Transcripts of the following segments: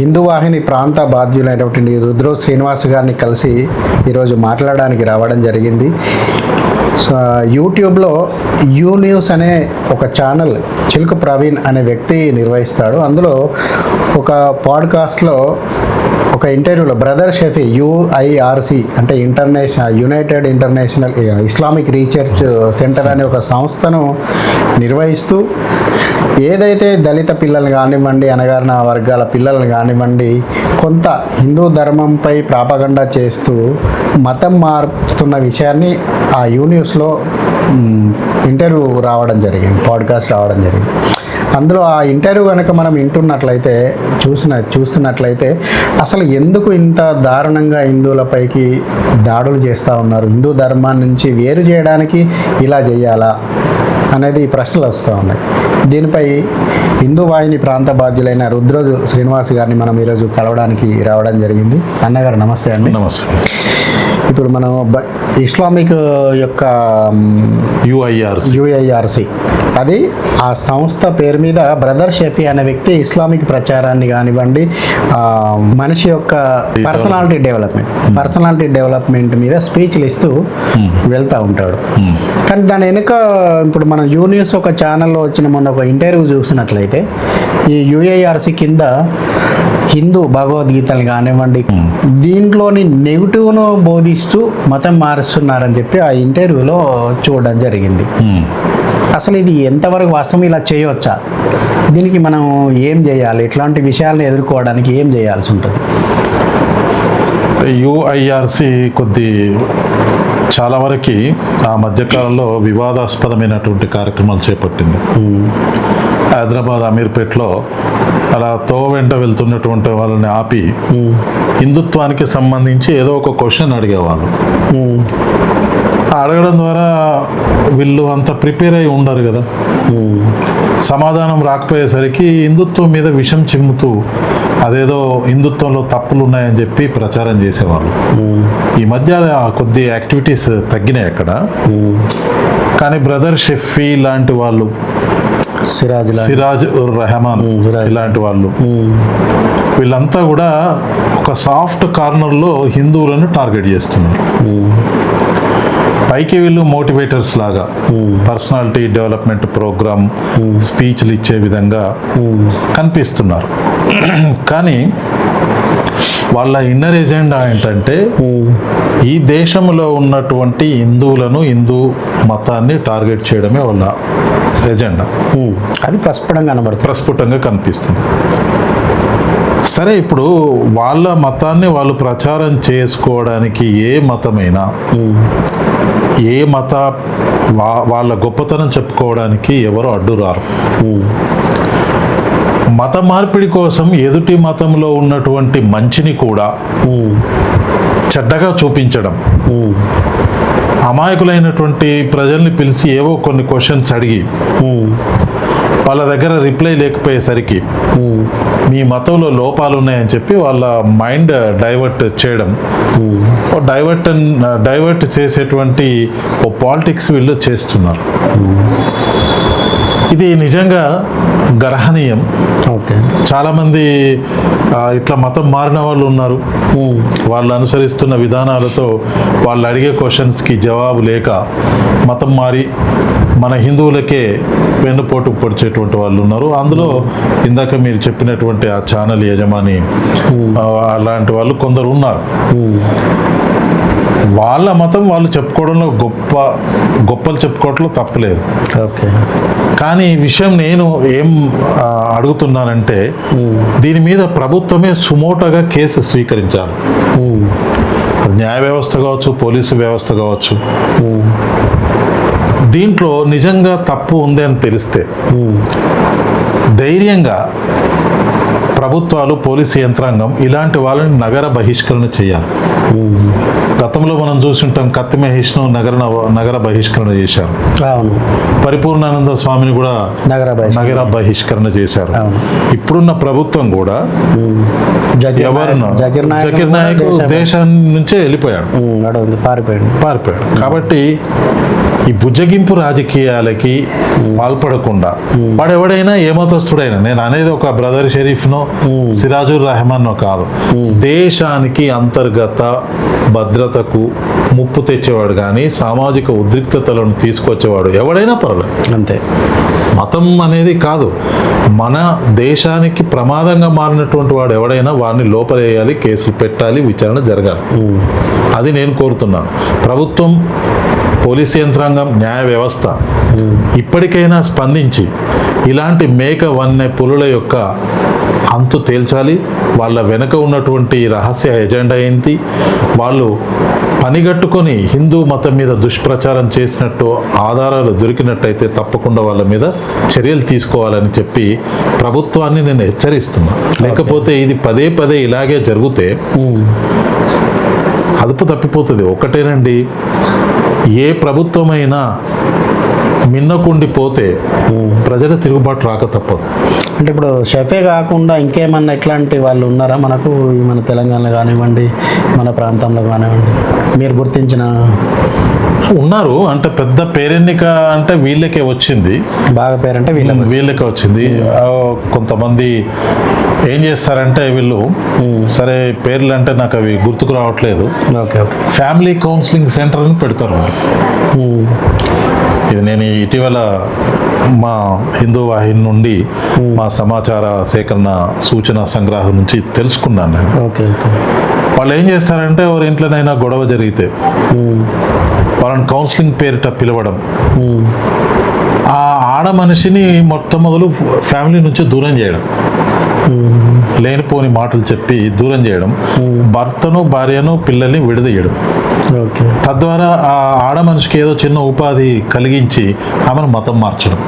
హిందూవాహిని ప్రాంత బాధ్యులైనటువంటి రుద్రో శ్రీనివాస్ గారిని కలిసి ఈరోజు మాట్లాడడానికి రావడం జరిగింది. సో యూట్యూబ్లో యూ న్యూస్ అనే ఒక ఛానల్ చిలుకు ప్రవీణ్ అనే వ్యక్తి నిర్వహిస్తాడు. అందులో ఒక పాడ్కాస్ట్లో ఒక ఇంటర్వ్యూలో బ్రదర్ షఫీ యుఐఆర్సి అంటే international united international Islamic research centre అనే ఒక సంస్థను నిర్వహిస్తూ ఏదైతే దళిత పిల్లలు కానివ్వండి అనగారిన వర్గాల పిల్లలను కానివ్వండి కొంత హిందూ ధర్మంపై ప్రాపగండా చేస్తూ మతం మారుతున్న విషయాన్ని ఆ యూనివర్స్లో ఇంటర్వ్యూ రావడం జరిగింది పాడ్కాస్ట్ రావడం జరిగింది. అందులో ఆ ఇంటర్వ్యూ కనుక మనం వింటున్నట్లయితే చూసిన చూస్తున్నట్లయితే అసలు ఎందుకు ఇంత దారుణంగా హిందువులపైకి దాడులు చేస్తూ ఉన్నారు? హిందూ ధర్మాన్ని నుంచి వేరు చేయడానికి ఇలా చేయాలా? అనేది ప్రశ్నలు వస్తూ ఉన్నాయి. దీనిపై హిందూ వాహిని ప్రాంత బాధ్యులైన రుద్రోజు శ్రీనివాస్ గారిని మనం ఈరోజు కలవడానికి రావడం జరిగింది. అన్నగారు నమస్తే అండి. నమస్తే. ఇప్పుడు మనం ఇస్లామిక్ యొక్క యుఐఆర్సి. యుఐఆర్సి. అది ఆ సంస్థ పేరు మీద బ్రదర్ షెఫీ అనే వ్యక్తి ఇస్లామిక్ ప్రచారాన్ని కానివ్వండి ఆ, మనిషి యొక్క పర్సనాలిటీ డెవలప్మెంట్ పర్సనాలిటీ డెవలప్మెంట్ మీద స్పీచ్లు ఇస్తూ వెళ్తూ ఉంటాడు. కానీ దాని వెనుక ఇప్పుడు మనం యూనియస్ ఒక ఛానల్లో వచ్చిన మొన్న ఒక ఇంటర్వ్యూ చూసినట్లయితే ఈ యుఐఆర్సి కింద హిందూ భగవద్గీతలు కానివ్వండి దీంట్లోని నెగిటివ్ను బోధిస్తూ మతం మారుస్తున్నారని చెప్పి ఆ ఇంటర్వ్యూలో చూడడం జరిగింది. అసలు ఇది ఎంతవరకు వాస్తవం? ఇలా చేయవచ్చా? దీనికి మనం ఏం చేయాలి? ఇట్లాంటి విషయాలను ఎదుర్కోవడానికి ఏం చేయాల్సి ఉంటుంది? యుఐఆర్సి కొద్ది చాలా వరకు ఆ మధ్యకాలంలో వివాదాస్పదమైనటువంటి కార్యక్రమాలు చేపట్టింది. హైదరాబాద్ అమీర్పేట్లో అలా తో వెంట వెళ్తున్నటువంటి వాళ్ళని ఆపి హిందుత్వానికి సంబంధించి ఏదో ఒక క్వశ్చన్ అడిగేవాళ్ళు. అడగడం ద్వారా వీళ్ళు అంత ప్రిపేర్ అయి ఉండరు కదా. సమాధానం రాకపోయేసరికి హిందుత్వం మీద విషం చిమ్ముతూ అదేదో హిందుత్వంలో తప్పులు ఉన్నాయని చెప్పి ప్రచారం చేసేవాళ్ళు. ఈ మధ్య ఆ కొద్ది యాక్టివిటీస్ తగ్గినాయి అక్కడ. కానీ బ్రదర్ షెఫీ లాంటి వాళ్ళు సిరాజ్ సిరాజ్ ఉర్ రెహమాన్. ఇలాంటి వాళ్ళు. వీళ్ళంతా కూడా ఒక సాఫ్ట్ కార్నర్లో హిందువులను టార్గెట్ చేస్తున్నారు. పైకి వీళ్ళు మోటివేటర్స్ లాగా పర్సనాలిటీ డెవలప్మెంట్ ప్రోగ్రామ్ స్పీచ్లు ఇచ్చే విధంగా కనిపిస్తున్నారు. కానీ వాళ్ళ ఇన్నర్ ఎజెండా ఏంటంటే ఈ దేశంలో ఉన్నటువంటి హిందువులను హిందూ మతాన్ని టార్గెట్ చేయడమే వాళ్ళ ఎజెండా. అది ప్రస్ఫుటంగా కనబడుతుంది. ప్రస్ఫుటంగా కనిపిస్తుంది. సరే ఇప్పుడు వాళ్ళ మతాన్ని వాళ్ళు ప్రచారం చేసుకోవడానికి ఏ మతమైనా ఏ మత వాళ్ళ గొప్పతనం చెప్పుకోవడానికి ఎవరు అడ్డు రారు మత మార్పిడి కోసం ఎదుటి మతంలో ఉన్నటువంటి మంచిని కూడా చెడ్డగా చూపించడం. అమాయకులైనటువంటి ప్రజల్ని పిలిచి ఏవో కొన్ని క్వశ్చన్స్ అడిగి వాళ్ళ దగ్గర రిప్లై లేకపోయేసరికి మీ మతంలో లోపాలు ఉన్నాయని చెప్పి వాళ్ళ మైండ్ డైవర్ట్ చేయడం. డైవర్ట్ డైవర్ట్ చేసేటువంటి ఓ పాలిటిక్స్ వీళ్ళు చేస్తున్నారు. ఇది నిజంగా గర్హనీయం ఓకే. చాలామంది ఇట్లా మతం మారిన వాళ్ళు ఉన్నారు. వాళ్ళు అనుసరిస్తున్న విధానాలతో వాళ్ళు అడిగే క్వశ్చన్స్కి జవాబు లేక మతం మారి మన హిందువులకే వెన్నుపోటు పొడిచేటువంటి వాళ్ళు ఉన్నారు. అందులో ఇందాక మీరు చెప్పినటువంటి ఆ ఛానల్ యజమాని అలాంటి వాళ్ళు కొందరు ఉన్నారు. వాళ్ళ మతం వాళ్ళు చెప్పుకోవడంలో గొప్ప గొప్పలు చెప్పుకోవడంలో తప్పలేదు ఓకే. కానీ ఈ విషయం నేను ఏం అడుగుతున్నానంటే దీని మీద ప్రభుత్వమే సుమోటోగా కేసు స్వీకరించాలి. అది న్యాయ వ్యవస్థ కావచ్చు పోలీసు వ్యవస్థ కావచ్చు. దీంట్లో నిజంగా తప్పు ఉంది అని తెలిస్తే ధైర్యంగా ప్రభుత్వాలు పోలీసు యంత్రాంగం ఇలాంటి వాళ్ళని నగర బహిష్కరణ చేయాలి. గతంలో మనం చూసుంటాం కత్తి మహేష్ను నగర నగర బహిష్కరణ చేశారు. అవును. పరిపూర్ణానంద స్వామిని కూడా నగర బహిష్కరణ. నగర బహిష్కరణ చేశారు. ఇప్పుడున్న ప్రభుత్వం కూడా ఎవరిను నాయక్- జకీర్ నాయక్ దేశం- నుంచే వెళ్ళిపోయాడు. పారిపోయాడు. పారిపోయాడు. కాబట్టి ఈ బుజ్జగింపు రాజకీయాలకి పాల్పడకుండా వాడు ఎవడైనా ఏ మతస్థుడైనా నేను అనేది ఒక బ్రదర్ షరీఫ్నో సిరాజుర్ రెహమాన్నో కాదు. దేశానికి అంతర్గత భద్రతకు ముప్పు తెచ్చేవాడు కానీ సామాజిక ఉద్రిక్తతలను తీసుకొచ్చేవాడు ఎవడైనా పర్వాలేదు. అంతే. మతం అనేది కాదు. మన దేశానికి ప్రమాదంగా మారినటువంటి వాడు ఎవడైనా వాడిని లోపలేయాలి కేసులు పెట్టాలి విచారణ జరగాలి. అది నేను కోరుతున్నాను. ప్రభుత్వం పోలీస్ యంత్రాంగం న్యాయ వ్యవస్థ ఇప్పటికైనా స్పందించి ఇలాంటి మేక వన్నె పులుల యొక్క అంతు తేల్చాలి. వాళ్ళ వెనుక ఉన్నటువంటి రహస్య ఎజెండా ఏంటి? వాళ్ళు పనిగట్టుకొని హిందూ మతం మీద దుష్ప్రచారం చేసినట్టు ఆధారాలు దొరికినట్టయితే తప్పకుండా వాళ్ళ మీద చర్యలు తీసుకోవాలని చెప్పి ప్రభుత్వాన్ని నేను హెచ్చరిస్తున్నా. లేకపోతే ఇది పదే పదే ఇలాగే జరిగితే అదుపు తప్పిపోతుంది. ఒకటేనండి ఏ ప్రభుత్వమైనా మిన్నకుండిపోతే ప్రజల తిరుగుబాటు రాక తప్పదు. అంటే ఇప్పుడు షఫే కాకుండా ఇంకేమన్నా ఎట్లాంటి వాళ్ళు ఉన్నారా? మనకు మన తెలంగాణలో కానివ్వండి మన ప్రాంతంలో కానివ్వండి. మీరు గుర్తించిన ఉన్నారు. అంటే పెద్ద పేరెన్నిక అంటే వీళ్ళకే వచ్చింది. బాగా పేరంటే వీళ్ళ వీళ్ళకే వచ్చింది. కొంతమంది ఏం చేస్తారంటే వీళ్ళు సరే పేర్లు అంటే నాకు అవి గుర్తుకు రావట్లేదు. ఫ్యామిలీ కౌన్సిలింగ్ సెంటర్ అని పెడతారు. ఇది నేను ఇటీవల మా హిందూ వాహిని నుండి మా సమాచార సేకరణ సూచన సంగ్రహం నుంచి తెలుసుకున్నాను నేను. వాళ్ళు ఏం చేస్తారంటే ఎవరి ఇంట్లోనైనా గొడవ జరిగితే. వాళ్ళని కౌన్సిలింగ్ పేరిట పిలవడం. ఆ ఆడ మనిషిని మొట్టమొదలు ఫ్యామిలీ నుంచి దూరం చేయడం. లేనిపోని మాటలు చెప్పి దూరం చేయడం. భర్తను భార్యను పిల్లల్ని విడదీయడం. ఓకే. తద్వారా ఆ ఆడ మనిషికి ఏదో చిన్న ఉపాధి కలిగించి ఆమెను మతం మార్చడం.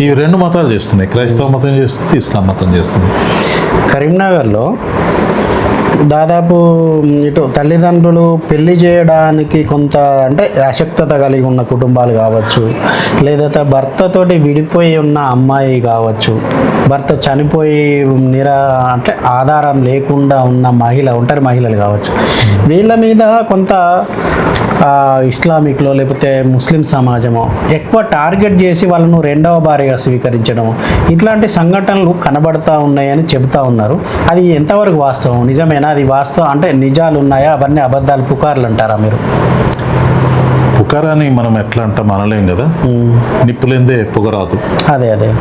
ఈ రెండు మతాలు చేస్తున్నాయి. క్రైస్తవ మతం చేస్తుంది ఇస్లాం మతం చేస్తుంది. కరీంనగర్లో దాదాపు ఇటు తల్లిదండ్రులు పెళ్ళి చేయడానికి కొంత అంటే అశక్తత కలిగి ఉన్న కుటుంబాలు కావచ్చు లేదా భర్తతోటి విడిపోయి ఉన్న అమ్మాయి కావచ్చు భర్త చనిపోయి నిరా అంటే ఆధారం లేకుండా ఉన్న మహిళ ఒంటరి మహిళలు కావచ్చు వీళ్ళ మీద కొంత ఇస్లామిక్లో లేకపోతే ముస్లిం సమాజమో ఎక్కువ టార్గెట్ చేసి వాళ్ళను రెండవ భార్యగా స్వీకరించడం ఇట్లాంటి సంఘటనలు కనబడతా ఉన్నాయని చెబుతా ఉన్నారు. అది ఎంతవరకు వాస్తవం? నిజమేనా? అది వాస్తవం అంటే నిజాలు ఉన్నాయా? అవన్నీ అబద్ధాలు పుకార్లు అంటారా మీరు? పుకారాన్ని మనం ఎట్లా అంటాం అనలేం కదా? నిప్పులేందే పొగరాదు అదే అదే.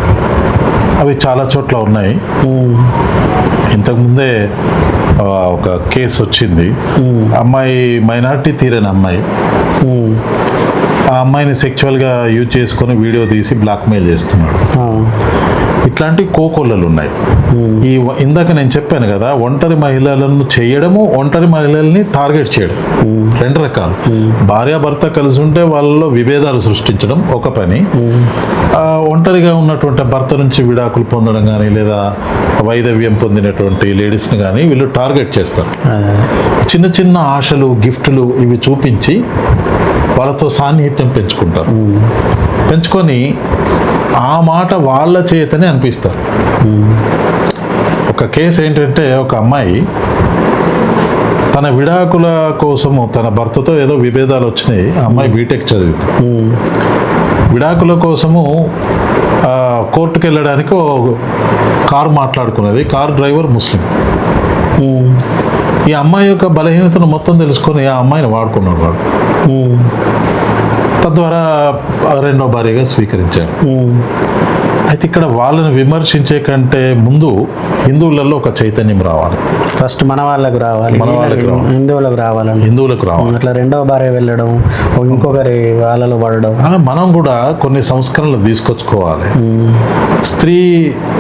అవి చాలా చోట్ల ఉన్నాయి. ఇంతకుముందే ఒక కేసు వచ్చింది. అమ్మాయి మైనార్టీ తీరని అమ్మాయి. ఆ అమ్మాయిని సెక్చువల్గా యూజ్ చేసుకొని వీడియో తీసి బ్లాక్మెయిల్ చేస్తున్నాడు. ఇట్లాంటి కోకొల్లలు ఉన్నాయి. ఈ ఇందాక నేను చెప్పాను కదా ఒంటరి మహిళలను చేయడము ఒంటరి మహిళల్ని టార్గెట్ చేయడం. రెండు రకాలు. భార్యాభర్త కలిసి ఉంటే వాళ్ళలో విభేదాలు సృష్టించడం ఒక పని. ఒంటరిగా ఉన్నటువంటి భర్త నుంచి విడాకులు పొందడం కానీ లేదా వైదవ్యం పొందినటువంటి లేడీస్ని కానీ వీళ్ళు టార్గెట్ చేస్తారు. చిన్న చిన్న ఆశలు గిఫ్టులు ఇవి చూపించి వాళ్ళతో సాన్నిహిత్యం పెంచుకుంటారు. పెంచుకొని ఆ మాట వాళ్ళ చేతనే అనిపిస్తారు. ఒక కేసు ఏంటంటే ఒక అమ్మాయి తన విడాకుల కోసము తన భర్తతో ఏదో విభేదాలు వచ్చినాయి ఆ అమ్మాయి బీటెక్ చదివింది. విడాకుల కోసము కోర్టుకు వెళ్ళడానికి కారు మాట్లాడుకున్నది కారు డ్రైవర్ ముస్లిం. ఈ అమ్మాయి యొక్క బలహీనతను మొత్తం తెలుసుకొని ఆ అమ్మాయిని వాడుకున్నాడు వాడు. తద్వారా రెండో భార్యగా స్వీకరించాడు అయితే ఇక్కడ వాళ్ళని విమర్శించే కంటే ముందు హిందువులలో ఒక చైతన్యం రావాలి. ఫస్ట్ మన వాళ్ళకు రావాలి మన వాళ్ళకి రావాలి. హిందువులకు రావాలండి హిందువులకు రావాలి. అట్లా రెండవ భార్య వెళ్ళడం ఇంకొకరి వాళ్ళలో పడడం. మనం కూడా కొన్ని సంస్కరణలు తీసుకొచ్చుకోవాలి. స్త్రీ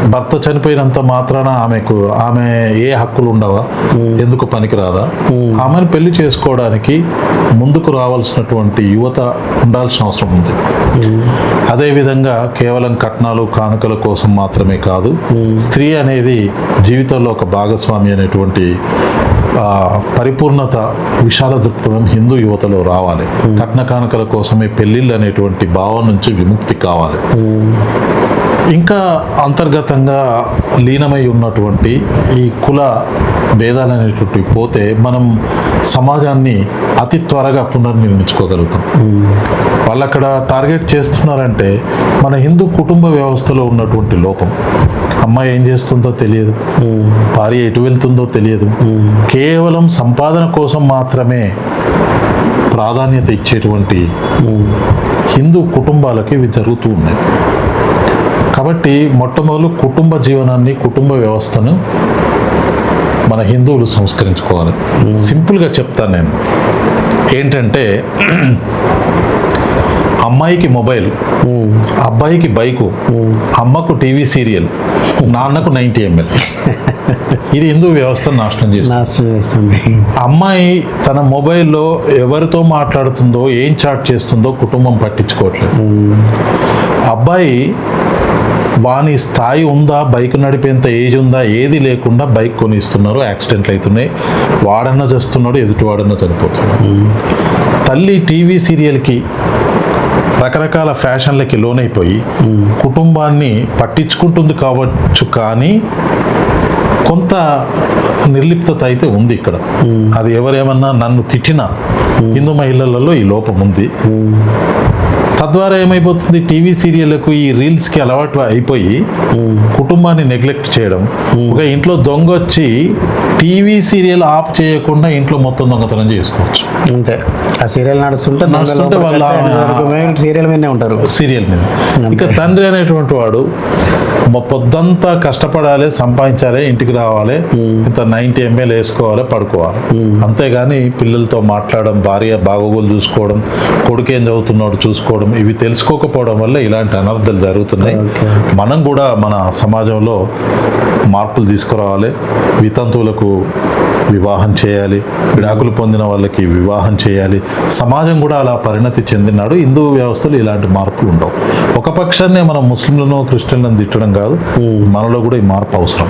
భర్త చనిపోయినంత మాత్రాన ఆమెకు ఆమె ఏ హక్కులు ఉండవా? ఎందుకు పనికిరాదా? ఆమెను పెళ్ళి చేసుకోవడానికి ముందుకు రావాల్సినటువంటి యువత ఉండాల్సిన అవసరం ఉంది. అదేవిధంగా కేవలం కట్నాలు కానుకల కోసం మాత్రమే కాదు స్త్రీ అనేది జీవితంలో ఒక భాగస్వామి అనేటువంటి పరిపూర్ణత విశాల దృక్పథం హిందూ యువతలో రావాలి. కట్న కానుకల కోసమే పెళ్ళిళ్ళు అనేటువంటి భావం నుంచి విముక్తి కావాలి. ఉమ్, ఇంకా అంతర్గతంగా లీనమై ఉన్నటువంటి ఈ కుల భేదాలు అనేటువంటివి పోతే మనం సమాజాన్ని అతి త్వరగా పునర్నిర్మించుకోగలుగుతాం. వాళ్ళు అక్కడ టార్గెట్ చేస్తున్నారంటే మన హిందూ కుటుంబ వ్యవస్థలో ఉన్నటువంటి లోపం. అమ్మాయి ఏం చేస్తుందో తెలియదు. భార్య ఎటు వెళ్తుందో తెలియదు. కేవలం సంపాదన కోసం మాత్రమే ప్రాధాన్యత ఇచ్చేటువంటి హిందూ కుటుంబాలకి ఇవి జరుగుతూ ఉన్నాయి. కాబట్టి మొట్టమొదలు కుటుంబ జీవనాన్ని కుటుంబ వ్యవస్థను మన హిందువులు సంస్కరించుకోవాలి. సింపుల్గా చెప్తాను నేను. ఏంటంటే అమ్మాయికి మొబైల్ అబ్బాయికి బైకు అమ్మకు టీవీ సీరియల్ నాన్నకు నైంటీ ఎంఎల్. ఇది హిందూ వ్యవస్థను నాశనం చేస్తుంది. నాశనం చేస్తుంది. అమ్మాయి తన మొబైల్లో ఎవరితో మాట్లాడుతుందో ఏం చాట్ చేస్తుందో కుటుంబం పట్టించుకోవట్లేదు. అబ్బాయి వాని స్థాయి ఉందా? బైక్ నడిపేంత ఏజ్ ఉందా? ఏది లేకుండా బైక్ కొనిస్తున్నారు? యాక్సిడెంట్లు అవుతున్నాయి. వాడన్నా చేస్తున్నాడు ఎదుటి వాడన్నా చనిపోతున్నాడు. తల్లి టీవీ సీరియల్కి రకరకాల ఫ్యాషన్లకి లోనైపోయి కుటుంబాన్ని పట్టించుకుంటుంది కావచ్చు కానీ కొంత నిర్లిప్తత అయితే ఉంది ఇక్కడ. అది ఎవరేమన్నా నన్ను తిట్టినా హిందూ మహిళలలో ఈ లోపం ఉంది. తద్వారా ఏమైపోతుంది? టీవీ సీరియళ్ళకు ఈ రీల్స్కి అలవాటు అయిపోయి కుటుంబాన్ని నెగ్లెక్ట్ చేయడం. ఒక ఇంట్లో దొంగ వచ్చి టీవీ సీరియల్ ఆఫ్ చేయకుండా ఇంట్లో మొత్తం దొంగతనం చేసుకోవచ్చు. అంతే. ఆ సీరియల్ నడుస్తుంటే నడుస్తుంటే వాళ్ళ- సీరియల్ మీదనే ఉంటారు. సీరియల్ మీద. ఇక తండ్రి అనేటువంటి వాడు పొద్దంతా కష్టపడాలి సంపాదించాలి ఇంటికి రావాలి ఇంత నైన్టీ ఎంఎల్ వేసుకోవాలి పడుకోవాలి. అంతేగాని పిల్లలతో మాట్లాడడం భార్య బాగోగులు చూసుకోవడం కొడుకు ఏం చదువుతున్నాడు చూసుకోవడం ఇవి తెలుసుకోకపోవడం వల్ల ఇలాంటి అనర్థాలు జరుగుతున్నాయి. మనం కూడా మన సమాజంలో మార్పులు తీసుకురావాలి. వితంతువులకు వివాహం చేయాలి. విడాకులు పొందిన వాళ్ళకి వివాహం చేయాలి. సమాజం కూడా అలా పరిణతి చెందినాడు. హిందూ వ్యవస్థలో ఇలాంటి మార్పులు ఉండవు. ఒక పక్షాన్నే మనం ముస్లింలను క్రిస్టియన్లను తిట్టడం కాదు. మనలో కూడా ఈ మార్పు అవసరం.